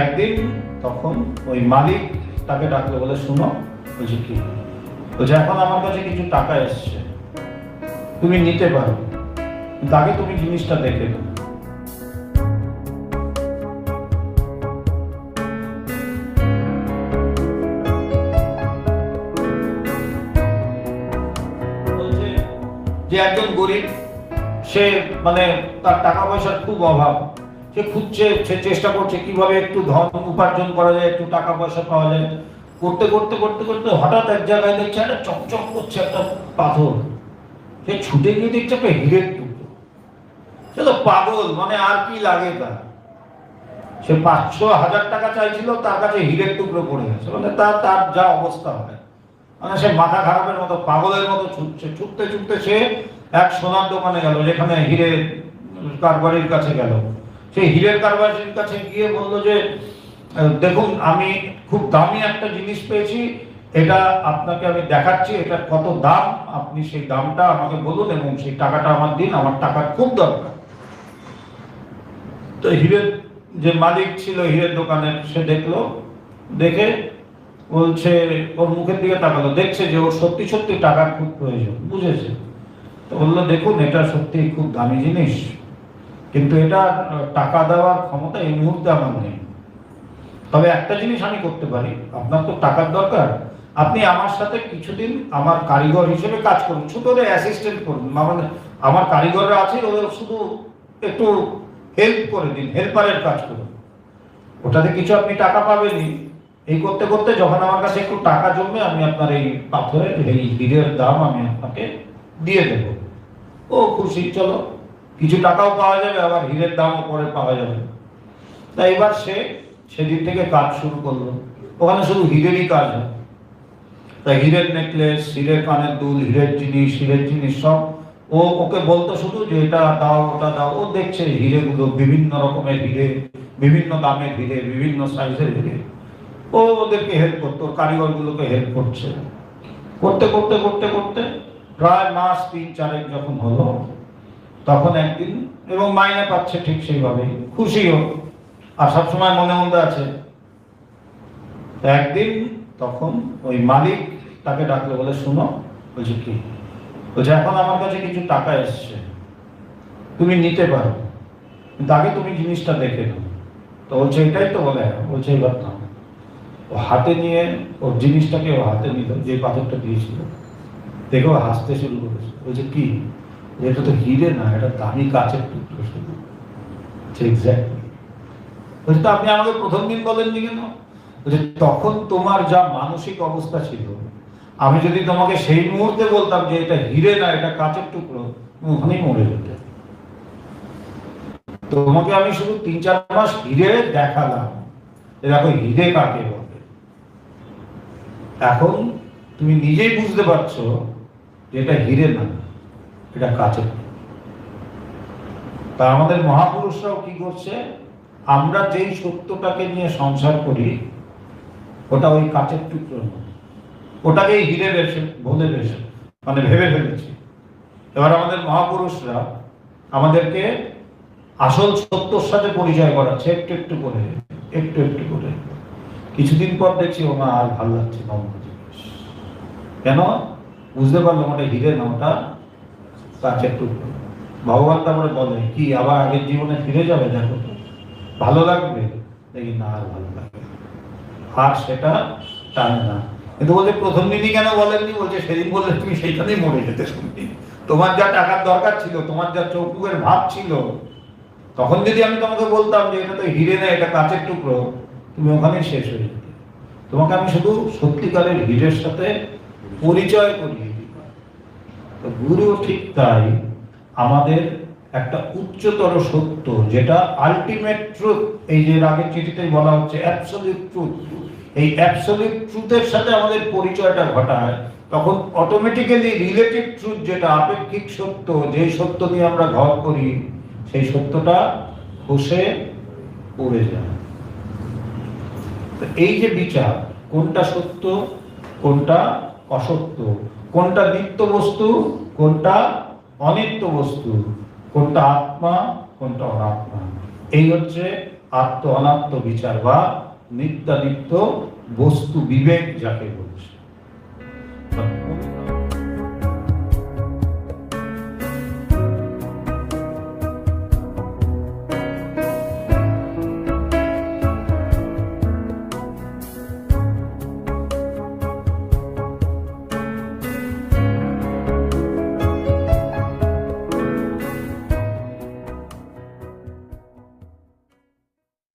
একদিন তখন ওই মালিক তাকে ডাকলো, বলে, শুনো বলছি কি? বলছে, এখন আমার কাছে কিছু টাকা এসছে। তুমি নিতে পারো, কিন্তু আগে তুমি জিনিসটা দেখে বলছে যে একজন গরিব, সে মানে তার টাকা পয়সার খুব অভাব। সে খুঁজছে, সে চেষ্টা করছে কীভাবে একটু ধন উপার্জন করা যায়, একটু টাকা পয়সা পাওয়া যায়। করতে করতে করতে করতে হঠাৎ এক জায়গায় দেখছে একটা চকচক করছে একটা পাথর। সে ছুটে গিয়ে দেখছে একটা হিরের টুকরো। সে তো পাগল মানে আর কি লাগে তার? সে পাঁচশো, হাজার টাকা চাইছিল, তার কাছে হিরের টুকরো পড়ে গেছে। মানে তার তার যা অবস্থা হয় মানে সে মাথা খারাপের মতো, পাগলের মতো ছুটছে। ছুটতে ছুটতে সে এক সোনার দোকানে গেল, যেখানে হিরে কারবারির কাছে গেল। সেই হীরের কারবারির কাছে গিয়ে বলল যে দেখুন, আমি খুব দামি একটা জিনিস পেয়েছি, এটা আপনাকে আমি দেখাচ্ছি, এটার কত দাম, আপনি সেই দামটা আমাকে বলুন এবং সেই টাকাটা আমার দিন, আমার টাকার খুব দরকার। তো হীরের যে মালিক ছিল হীরের দোকানের, সে দেখল, দেখে বলছে, ওর মুখের দিকে তাকালো, দেখছে যে ওর সত্যি সত্যি টাকার খুব প্রয়োজন, বুঝেছে? তো বলল, দেখুন, এটা সত্যি খুব দামি জিনিস। কিন্তু এটা টাকা দেওয়ার ক্ষমতা এই মুহূর্তে আমার নেই। তবে একটা জিনিস আমি করতে পারি, আপনার তো টাকার দরকার। আপনি আমার সাথে কিছুদিন আমার কারিগর হিসেবে কাজ করুন শুধু ওদের অ্যাসিস্ট্যান্ট করুন। মানে আমার কারিগররা আছে, ওদের শুধু একটু হেল্প করে দিন হেল্পারের কাজ করুন। ওটাতে কিছু আপনি টাকা পাবেনই। এই করতে করতে যখন আমার কাছে একটু টাকা জমবে, আমি আপনার এই পাথরের, এই হীরের দাম আমি আপনাকে দিয়ে দেব। ও খুশি, চলো। কিছু টাকাও পাওয়া যাবে, আবার হীরের দামও পরে পাওয়া যাবে। তাই এবার সে সেদিন থেকে কাজ শুরু করল। ওখানে শুধু হীরেরই কাজ হয়। তাই হীরের নেকলেস হীরের কানের দুল, হীরের জিনিস হীরের জিনিস সব ও ওকে বলতো শুধু যে এটা দাও, ওটা দাও। ও দেখছে হিরেগুলো বিভিন্ন রকমের হিরে, বিভিন্ন দামের হিরে, বিভিন্ন সাইজের হিরে। ও ওদেরকে হেল্প করতো কারিগরগুলোকে হেল্প করছে। করতে করতে করতে করতে প্রায় মাস তিন চারেক যখন হলো তখন একদিন এবং মাইনে পাচ্ছে ঠিক সেইভাবে খুশিও আর সবসময় মনে মধ্যে আছে। একদিন তখন ওই মালিক তাকে ডাকলো, বলে, শুনো, বলছে, কি? বলছে, এখন আমার কাছে কিছু টাকা এসছে। তুমি নিতে পারো। কিন্তু আগে তুমি জিনিসটা দেখে নাও। তো বলছে, এটাই তো বলে। বলছে, এবার নাও। ও হাতে নিয়ে ওর জিনিসটাকে ও হাতে নিল, যে পাথরটা দিয়েছিল। দেখে ও হাসতে শুরু করেছে। বলছে, কি? এটা তো হিরে না, এটা দামি কাচের টুকরো শুধু বলছে আপনি আমাকে প্রথম দিন বলেননি কেন? বলছে, তখন তোমার যা মানসিক অবস্থা ছিল, আমি যদি তোমাকে সেই মুহূর্তে বলতাম যে এটা হিরে না, এটা কাচের টুকরো ওখানেই মরে যেতে। তোমাকে আমি শুধু তিন চার মাস হিরে দেখালাম দেখো হিরে কাকে বলে। এখন তুমি নিজেই বুঝতে পারছ যে এটা হিরে না। এটা টুকরো। তা আমাদের মহাপুরুষরাও কি করছে? আমরা যেই সত্যটাকে নিয়ে সংসার করি, ওটা ওই কাচের টুকরো নয় ওটাকেই হিরে বেছে বলে বেছে মানে ভেবে ফেলেছি। এবার আমাদের মহাপুরুষরা আমাদেরকে আসল সত্যর সাথে পরিচয় করাচ্ছে, একটু একটু করে, একটু একটু করে। কিছুদিন পর দেখছি, ও মা, আর ভালো লাগছে কেন? বুঝতে পারলাম ওটা হিরে না, ওটা কাচের টুকরো ভগবান তারপরে বলে, কি আবার আগের জীবনে ফিরে যাবে? দেখো ভালো লাগবে? দেখি না আর ভালো লাগবে আর সেটা টানে না। কিন্তু বলছে, প্রথম দিনই কেন বলেননি? বলছে, সেদিন বললে তুমি সেইখানেই মরে যেতে শুননি তোমার যা টাকার দরকার ছিল, তোমার যা চৌকুকের ভাব ছিল, তখন যদি আমি তোমাকে বলতাম যে এটা তো হিরে না, এটা কাঁচের টুকরো, তুমি ওখানে শেষ হয়ে যেতে। তোমাকে আমি শুধু সত্যিকারের হিরের সাথে পরিচয় করিয়ে তো গুরু ঠিক তাই আমাদের একটা উচ্চতর সত্য যেটা আলটিমেট ট্রুথ এই যে আগের চিঠিতেই বলা হচ্ছে অ্যাবসলিউট ট্রুথ এই অ্যাবসলিউট ট্রুথের সাথে আমাদের পরিচয়টা ঘটায়, তখন অটোমেটিক্যালি রিলেটিভ ট্রুথ যেটা, আপেক্ষিক সত্য যে সত্য নিয়ে আমরা ঘর করি, সেই সত্যটা খসে পড়ে যায়। এই যে বিচার, কোনটা সত্য, কোনটা অসত্য কোনটা নিত্য বস্তু, কোনটা অনিত্য বস্তু, কোনটা আত্মা, কোনটা অনাত্মা। এই হচ্ছে আত্ম অনাত্ম বিচার বা নিত্যানিত্য বস্তু বিবেক যাকে বলছে